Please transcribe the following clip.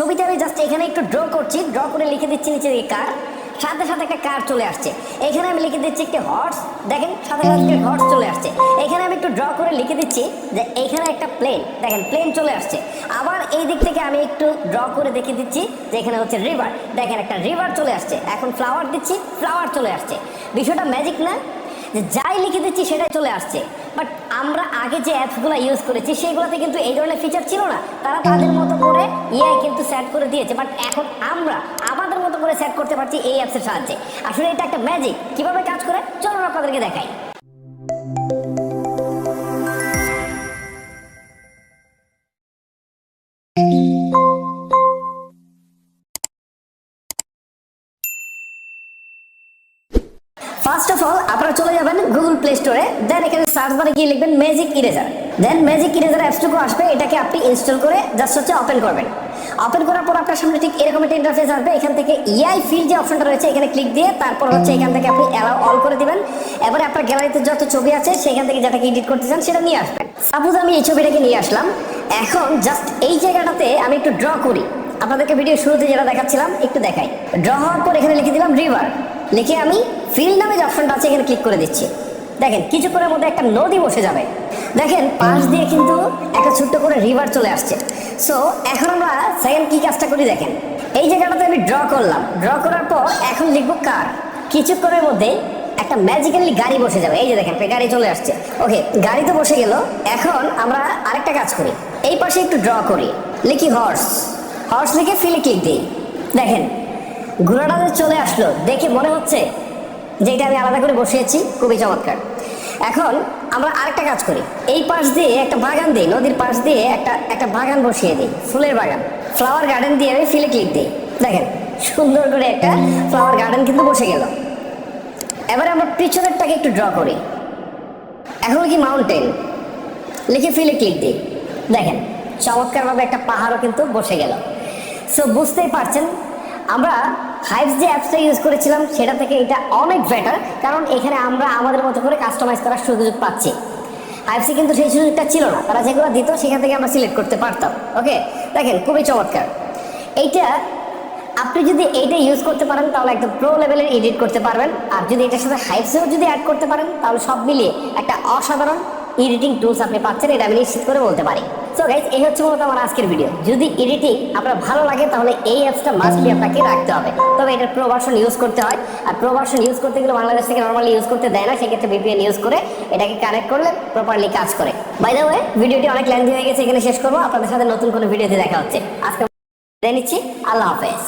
ছবিটা আমি জাস্ট এখানে একটু ড্র করছি ড্র করে লিখে দিচ্ছি নিচে দিকে কার সাথে সাথে একটা কার চলে আসছে। এখানে আমি লিখে দিচ্ছি একটি হর্স দেখেন, সাথে সাথে একটি হর্স চলে আসছে। এখানে আমি একটু ড্র করে লিখে দিচ্ছি যে এখানে একটা প্লেন দেখেন প্লেন চলে আসছে। আবার এই দিক থেকে আমি একটু ড্র করে দেখে দিচ্ছি যে এখানে হচ্ছে রিভার দেখেন, একটা রিভার চলে আসছে। এখন ফ্লাওয়ার দিচ্ছি ফ্লাওয়ার চলে আসছে। বিষয়টা ম্যাজিক না? যে যাই লিখে দিচ্ছি সেটাই চলে আসছে। বাট আমরা আগে যে অ্যাপসগুলো ইউজ করেছি সেগুলোতে কিন্তু এই ধরনের ফিচার ছিল না। তারা তাদের মতো ইআই কিন্তু সেট করে দিয়েছে বাট এখন আমরা আমাদের মতো করে সেট করতে পারছি এই অ্যাপসের সাহায্যে। আসলে এটা একটা ম্যাজিক কীভাবে কাজ করে? চলুন আপনাদেরকে দেখাই। ফার্স্ট অফ অল আপনারা চলে যাবেন গুগল প্লে স্টোরে দেন এখানে সার্চ বারে গিয়ে লিখবেন ম্যাজিক ইরেজার দেন ম্যাজিক ইরেজার অ্যাপসটুকু আসবে, এটাকে আপনি ইনস্টল করে জাস্ট হচ্ছে ওপেন করবেন। ওপেন করার পর আপনার সামনে ঠিক এরকম একটা ইন্টারফেস আসবে, এখান থেকে ইআই ফিল যে অপশনটা রয়েছে, এখানে ক্লিক দিয়ে তারপর হচ্ছে এখান থেকে আপনি অ্যালাউ অল করে দিবেন। এবারে আপনার গ্যালারিতে যত ছবি আছে, সেখান থেকে যেটাকে এডিট করতে চান, সেটা নিয়ে আসবেন। সাপোজ আমি এই ছবিটাকে নিয়ে আসলাম, এখন জাস্ট এই জায়গাটাতে আমি একটু ড্র করি। আপনাদেরকে ভিডিও শুরুতে যেটা দেখাচ্ছিলাম, একটু দেখাই। ড্র হওয়ার পর এখানে লিখে দিলাম রিভার লিখে আমি ফিল নামে যে অপশনটা আছে, এখানে ক্লিক করে দিচ্ছি। দেখেন, কিছুক্ষণের মধ্যে একটা নদী বসে যাবে। দেখেন, পাশ দিয়ে কিন্তু একটা ছোট্ট করে রিভার চলে আসছে। সো এখন আমরা সেকেন্ড কি কাজটা করি দেখেন? এই জায়গাটাতে আমি ড্র করলাম। ড্র করার পর এখন লিখব কার? কিছুক্ষণের মধ্যে একটা ম্যাজিক্যালি গাড়ি বসে যাবে। এই যে দেখেন গাড়ি চলে আসছে। ওকে গাড়ি তো বসে গেল। এখন আমরা আরেকটা কাজ করি। এই পাশে একটু ড্র করি। লিখি হর্স হর্স লিখে ফিলে ক্লিক দিই। দেখেন, ঘোড়াটা চলে আসলো, দেখে মনে হচ্ছে যে এটা আমি আলাদা করে বসিয়েছি। খুবই চমৎকার। এখন আমরা আরেকটা কাজ করি। এই পাশ দিয়ে একটা বাগান দিই, নদীর পাশ দিয়ে একটা একটা বাগান বসিয়ে দিই, ফুলের বাগান। ফ্লাওয়ার গার্ডেন দিয়ে আমি ফিলে ক্লিক দিই। দেখেন, সুন্দর করে একটা ফ্লাওয়ার গার্ডেন কিন্তু বসে গেল। এবারে আমরা পিছনেরটাকে একটু ড্র করি। এখন কি মাউন্টেন লিখে ফিলে ক্লিক দিই। দেখেন, চমৎকারভাবে একটা পাহাড়ও কিন্তু বসে গেল। সো বুঝতেই পারছেন, আমরা হাইভস যে অ্যাপসটা ইউজ করেছিলাম, সেটা থেকে এটা অনেক বেটার কারণ এখানে আমরা আমাদের মতো করে কাস্টমাইজ করার সুযোগ পাচ্ছি। হাইভসে কিন্তু সেই সুযোগটা ছিল না, তারা যেগুলো দিত সেখান থেকে আমরা সিলেক্ট করতে পারতাম ওকে দেখেন, খুবই চমৎকার। এইটা, আপনি যদি এইটা ইউজ করতে পারেন, তাহলে একদম প্রো লেভেলের এডিট করতে পারবেন, আর যদি এটার সাথে হাইপসেও যদি অ্যাড করতে পারেন, তাহলে সব মিলিয়ে একটা অসাধারণ এডিটিং টুলস আপনি পাচ্ছেন, এটা আমি নিশ্চিত করে বলতে পারি। সো গাইস এই হচ্ছে মূলত আমার আজকের ভিডিও যদি এডিটিং আপনার ভালো লাগে, তাহলে এই অ্যাপসটা মাস্টলি আপনাকে রাখতে হবে। তবে এটার প্রো ভার্সন ইউজ করতে হয়। আর প্রো ভার্সন ইউজ করতে গেলে বাংলাদেশ থেকে নর্মালি ইউজ করতে দেয় না, সেক্ষেত্রে ভিপিএন ইউজ করে এটাকে কানেক্ট করলে প্রপারলি কাজ করে। বাই দ্য ওয়ে ভিডিওটি অনেক লেন্থি হয়ে গেছে, এখানে শেষ করব। আপনাদের সাথে নতুন কোনো ভিডিওতে দেখা হচ্ছে। আজকে নিচ্ছি আল্লাহ হাফেজ।